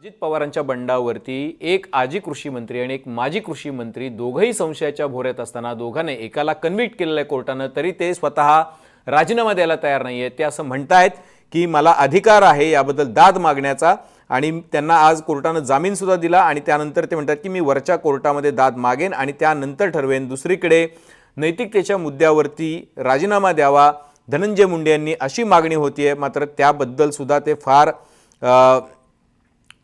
अजित पवारांच्या बंडावरती एक आजी कृषी मंत्री आणि एक माजी कृषी मंत्री दोघंही संशयाच्या भोऱ्यात असताना दोघांनी एकाला कन्व्हिक्ट केलेलं आहे कोर्टानं तरी ते स्वतः राजीनामा द्यायला तयार नाही आहेत ते असं म्हणतायत की मला अधिकार आहे याबद्दल दाद मागण्याचा आणि त्यांना आज कोर्टानं जामीनसुद्धा दिला आणि त्यानंतर ते म्हणतात की मी वरच्या कोर्टामध्ये दाद मागेन आणि त्यानंतर ठरवेन. दुसरीकडे नैतिकतेच्या मुद्द्यावरती राजीनामा द्यावा. धनंजय मुंडे यांनी अशी मागणी होती आहे मात्र त्याबद्दलसुद्धा ते फार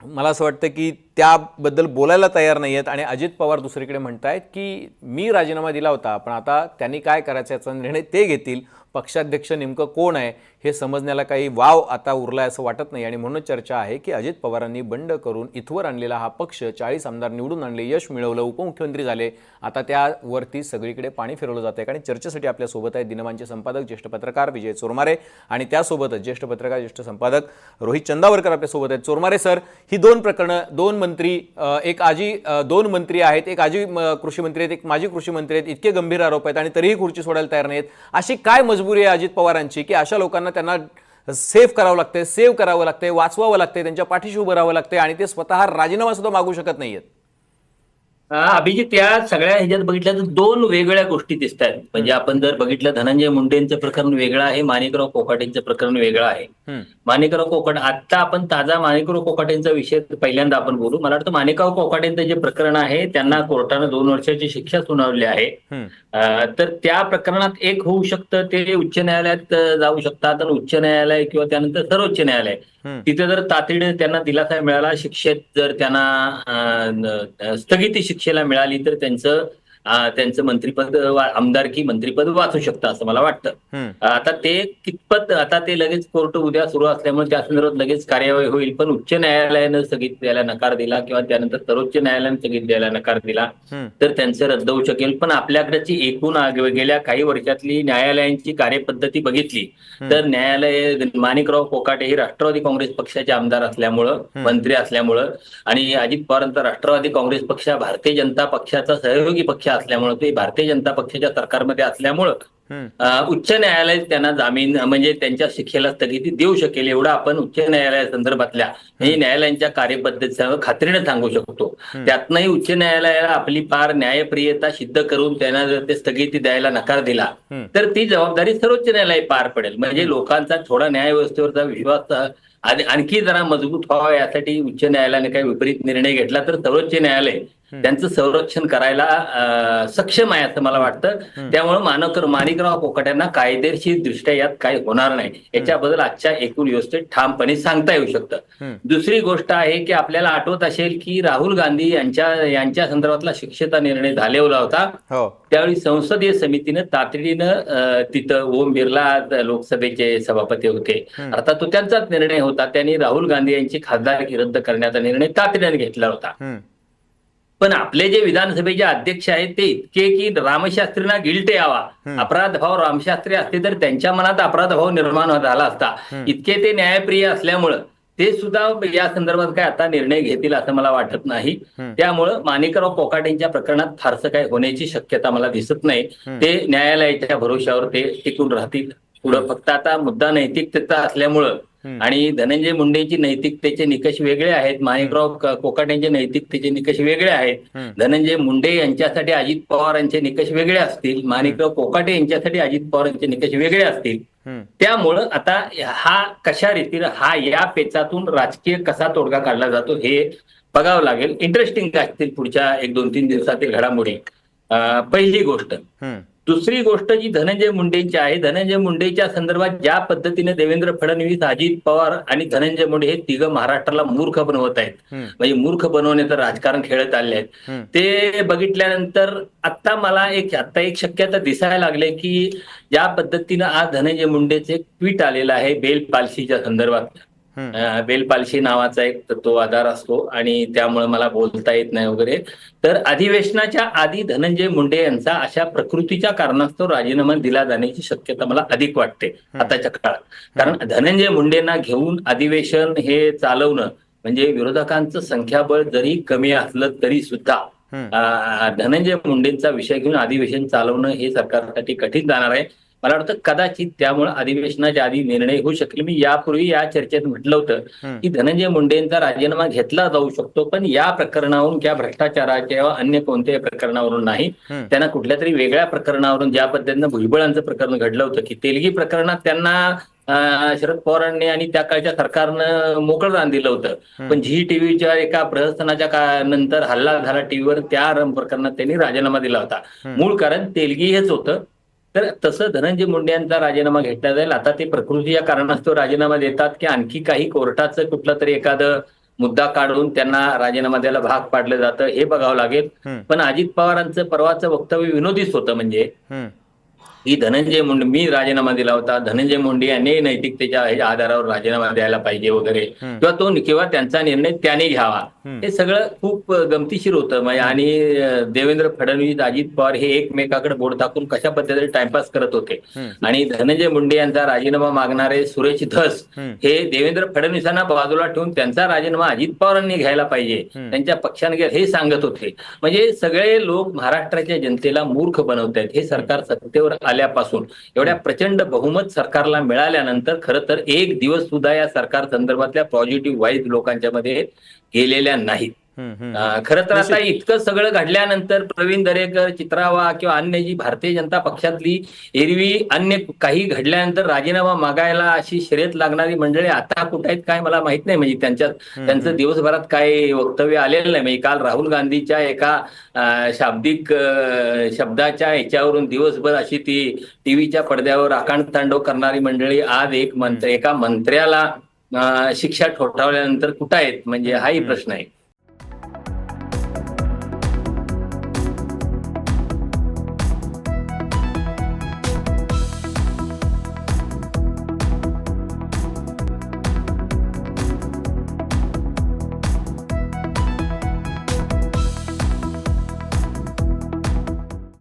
मला असं वाटतं की त्याबद्दल बोलायला तयार नाही आहेत आणि अजित पवार दुसरीकडे म्हणतायत की मी राजीनामा दिला होता पण आता त्यांनी काय करायचं याचा निर्णय ते घेतील. पक्षाध्यक्ष नेमकं कोण आहे हे समजण्याला काही वाव आता उरलाय असं वाटत नाही. आणि म्हणून चर्चा आहे की अजित पवारांनी बंड करून इथवर आणलेला हा पक्ष चाळीस आमदार निवडून आणले यश मिळवलं उपमुख्यमंत्री झाले. आता त्यावरती सगळीकडे पाणी फिरवलं जातं आणि चर्चेसाठी आपल्यासोबत आहे दिनमानचे संपादक ज्येष्ठ पत्रकार विजय चोरमारे. आणि त्यासोबतच ज्येष्ठ पत्रकार ज्येष्ठ संपादक रोहित चंदावरकर आपल्यासोबत आहेत. चोरमारे सर ही दोन प्रकरणं दोन मंत्री एक आजी दोन मंत्री आहेत एक आजी कृषीमंत्री कृषी मंत्री आहेत एक माजी कृषी मंत्री आहेत इतके गंभीर आरोप आहेत आणि तरीही खुर्ची सोडायला तयार नाहीत. अशी काय मजबुरी आहे अजित पवारांची की अशा लोकांना त्यांना सेव्ह करावं लागतंय सेव्ह करावं लागतंय वाचवावं लागतंय त्यांच्या पाठीशी उभं राहावं लागतंय आणि ते स्वतः राजीनामा सुद्धा मागू शकत नाहीयेत? अभिजित त्या सगळ्या ह्याच्यात बघितल्या तर दोन वेगळ्या गोष्टी दिसत आहेत म्हणजे आपण जर बघितलं धनंजय मुंडेंचं प्रकरण वेगळं आहे माणिकराव कोकाटेंचं प्रकरण वेगळं आहे. माणिकराव कोकाट आता आपण ताजा माणिकराव कोकाटेंचा विषय पहिल्यांदा आपण बोलू. मला वाटतं माणिकराव कोकाटेंचं जे प्रकरण आहे त्यांना कोर्टानं दोन वर्षाची शिक्षा सुनावली आहे. तर त्या प्रकरणात एक होऊ शकतं ते उच्च न्यायालयात जाऊ शकतात आणि उच्च न्यायालय किंवा त्यानंतर सर्वोच्च न्यायालय. तिथे जर तातडीने त्यांना दिलासा मिळाला शिक्षेत जर त्यांना स्थगिती शिक्षेला मिळाली तर त्यांचं त्यांचं मंत्रिपद आमदारकी मंत्रिपद वाचू शकतं असं मला वाटतं. आता ते कितपत आता ते लगेच कोर्ट उद्या सुरू असल्यामुळे त्या संदर्भात लगेच कार्यवाही होईल पण उच्च न्यायालयानं स्थगित द्यायला नकार दिला किंवा त्यानंतर सर्वोच्च न्यायालयानं स्थगित द्यायला नकार दिला. तर त्यांचं रद्द होऊ शकेल पण आपल्याकडची एकूण गेल्या काही वर्षातली न्यायालयांची कार्यपद्धती बघितली तर न्यायालय माणिकराव कोकाटे हे राष्ट्रवादी काँग्रेस पक्षाचे आमदार असल्यामुळं मंत्री असल्यामुळं आणि अजित पवारांचा राष्ट्रवादी काँग्रेस पक्ष भारतीय जनता पक्षाचा सहयोगी पक्ष असल्यामुळं ते भारतीय जनता पक्षाच्या सरकारमध्ये असल्यामुळं उच्च न्यायालय त्यांना जामीन म्हणजे त्यांच्या शिक्षेला स्थगिती देऊ शकेल एवढं आपण उच्च न्यायालया संदर्भातल्या आणि न्यायालयांच्या कार्यपद्धतीसह खात्रीने सांगू शकतो. त्यातनंही उच्च न्यायालयाला आपली फार न्यायप्रियता सिद्ध करून त्यांना जर ते स्थगिती द्यायला नकार दिला. तर ती जबाबदारी सर्वोच्च न्यायालय पार पडेल. म्हणजे लोकांचा थोडा न्यायव्यवस्थेवरचा विश्वास आणि आणखी जरा मजबूत व्हावा यासाठी उच्च न्यायालयाने काही विपरीत निर्णय घेतला तर सर्वोच्च न्यायालय त्यांचं संरक्षण करायला सक्षम आहे असं मला वाटतं. त्यामुळे मानकर माणिकराव कोकाट्यांना कायदेशीर दृष्ट्या यात काही होणार नाही. याच्याबद्दल आजच्या एकूण व्यवस्थेत ठामपणे सांगता येऊ शकतं. दुसरी गोष्ट आहे की आपल्याला आठवत असेल की राहुल गांधी यांच्या यांच्या संदर्भातला शिक्षेचा निर्णय झालेला होता. हो. त्यावेळी संसदीय समितीनं तातडीनं तिथं ओम बिर्ला लोकसभेचे सभापती होते. आता तो त्यांचाच निर्णय होता. त्यांनी राहुल गांधी यांची खासदारकी रद्द करण्याचा निर्णय तातडीने घेतला होता. पण आपले जे विधानसभेचे अध्यक्ष आहेत ते इतके की रामशास्त्रींना गिल्ट यावा. अपराध भाव रामशास्त्री असते तर त्यांच्या मनात अपराध भाव निर्माण झाला असता. इतके ते न्यायप्रिय असल्यामुळं ते सुद्धा या संदर्भात काय आता निर्णय घेतील असं मला वाटत नाही. त्यामुळं माणिकराव कोकाटेंच्या प्रकरणात फारसं काय होण्याची शक्यता मला दिसत नाही. ते न्यायालयाच्या भरोश्यावर ते टिकून राहतील पुढं फक्त आता मुद्दा नैतिकतेचा असल्यामुळं. आणि धनंजय मुंडेंची नैतिकतेचे निकष वेगळे आहेत माणिकराव कोकाटेंचे नैतिकतेचे निकष वेगळे आहेत. धनंजय मुंडे यांच्यासाठी अजित पवार यांचे निकष वेगळे असतील माणिकराव कोकाटे यांच्यासाठी अजित पवार यांचे निकष वेगळे असतील. त्यामुळं आता हा कशा रीतीनं हा या पेचातून राजकीय कसा तोडगा काढला जातो हे बघावं लागेल. इंटरेस्टिंग असतील पुढच्या एक दोन तीन दिवसातील घडामोडी. पहिली गोष्ट. दुसरी गोष्ट जी धनंजय मुंडेंची आहे धनंजय मुंडेच्या संदर्भात ज्या पद्धतीने देवेंद्र फडणवीस अजित पवार आणि धनंजय मुंडे हे तिघं महाराष्ट्राला मूर्ख बनवत आहेत. म्हणजे मूर्ख बनवण्याचं राजकारण खेळत आले आहेत. ते बघितल्यानंतर आता मला एक आता एक शक्यता दिसायला लागले की ज्या पद्धतीनं आज धनंजय मुंडेचे एक ट्विट आलेलं आहे बेल पालशीच्या संदर्भात हम्म. अं, बेल पालशी नावाचा एक तो आधार असतो आणि त्यामुळे मला बोलता येत नाही वगैरे. तर अधिवेशनाच्या आधी धनंजय मुंडे यांचा अशा प्रकृतीच्या कारणास्तव राजीनामा दिला जाण्याची शक्यता मला अधिक वाटते आताच्या काळात. कारण धनंजय मुंडेंना घेऊन अधिवेशन हे चालवणं म्हणजे विरोधकांचं संख्याबळ जरी कमी असलं तरी सुद्धा धनंजय मुंडेंचा विषय घेऊन अधिवेशन चालवणं हे सरकारसाठी कठीण जाणार आहे. मला वाटतं कदाचित त्यामुळे अधिवेशनाच्या आधी निर्णय होऊ शकेल. मी यापूर्वी या चर्चेत म्हटलं होतं. की धनंजय मुंडेंचा राजीनामा घेतला जाऊ शकतो पण या प्रकरणावरून किंवा भ्रष्टाचाराच्या किंवा अन्य कोणत्याही प्रकरणावरून नाही. त्यांना कुठल्या तरी वेगळ्या प्रकरणावरून ज्या पद्धतीनं भुजबळांचं प्रकरण घडलं होतं की तेलगी प्रकरणात त्यांना शरद पवारांनी आणि त्या काळच्या सरकारनं मोकळं रान दिलं होतं. पण झी टीव्हीच्या एका प्रहसनाच्या का- नंतर हल्ला झाला टीव्हीवर त्या प्रकरणात त्यांनी राजीनामा दिला होता. मूळ कारण तेलगी हेच होतं. तर तसं धनंजय मुंडे यांचा राजीनामा घेतला जाईल आता ते प्रकृती या कारणास्तव राजीनामा देतात की आणखी काही कोर्टाचं कुठलं तरी एखादं मुद्दा काढून त्यांना राजीनामा द्यायला भाग पाडलं जातं हे बघावं लागेल. पण अजित पवारांचं परवाचं वक्तव्य विनोदीच होतं म्हणजे. की धनंजय मुंडे मी राजीनामा दिला होता धनंजय मुंडे यांनी नैतिकतेच्या आधारावर राजीनामा द्यायला पाहिजे वगैरे. किंवा तो किंवा त्यांचा निर्णय त्याने घ्यावा. हे सगळं खूप गमतीशीर होतं. म्हणजे आणि देवेंद्र फडणवीस अजित पवार हे एकमेकाकडे बोट टाकून कशा पद्धतीने टाइमपास करत होते. आणि धनंजय मुंडे यांचा राजीनामा मागणारे सुरेश धस. हे देवेंद्र फडणवीसांना बाजूला ठेवून त्यांचा राजीनामा अजित पवारांनी घ्यायला पाहिजे. त्यांच्या पक्षाने हे सांगत होते. म्हणजे सगळे लोक महाराष्ट्राच्या जनतेला मूर्ख बनवत आहेत. हे सरकार सत्तेवर आल्यापासून एवढ्या प्रचंड बहुमत सरकारला मिळाल्यानंतर खरं तर एक दिवस सुद्धा या सरकार संदर्भातल्या पॉझिटिव्ह वाईज लोकांच्या मध्ये गेलेल्या नाहीत. खरं तर आता इतकं सगळं घडल्यानंतर प्रवीण दरेकर चित्रावा किंवा अन्य जी भारतीय जनता पक्षातली एरवी अन्य काही घडल्यानंतर राजीनामा मागायला अशी शर्यत लागणारी मंडळी आता कुठे आहेत काय मला माहीत नाही. म्हणजे त्यांच्यात त्यांचं दिवसभरात काय वक्तव्य आलेलं नाही. म्हणजे काल राहुल गांधीच्या एका शाब्दिक शब्दाच्या याच्यावरून दिवसभर अशी ती टीव्हीच्या पडद्यावर आकांड तांडव करणारी मंडळी आज एक मंत्र एका मंत्र्याला शिक्षा ठोठावल्यानंतर कुठं आहेत? म्हणजे हाही प्रश्न आहे.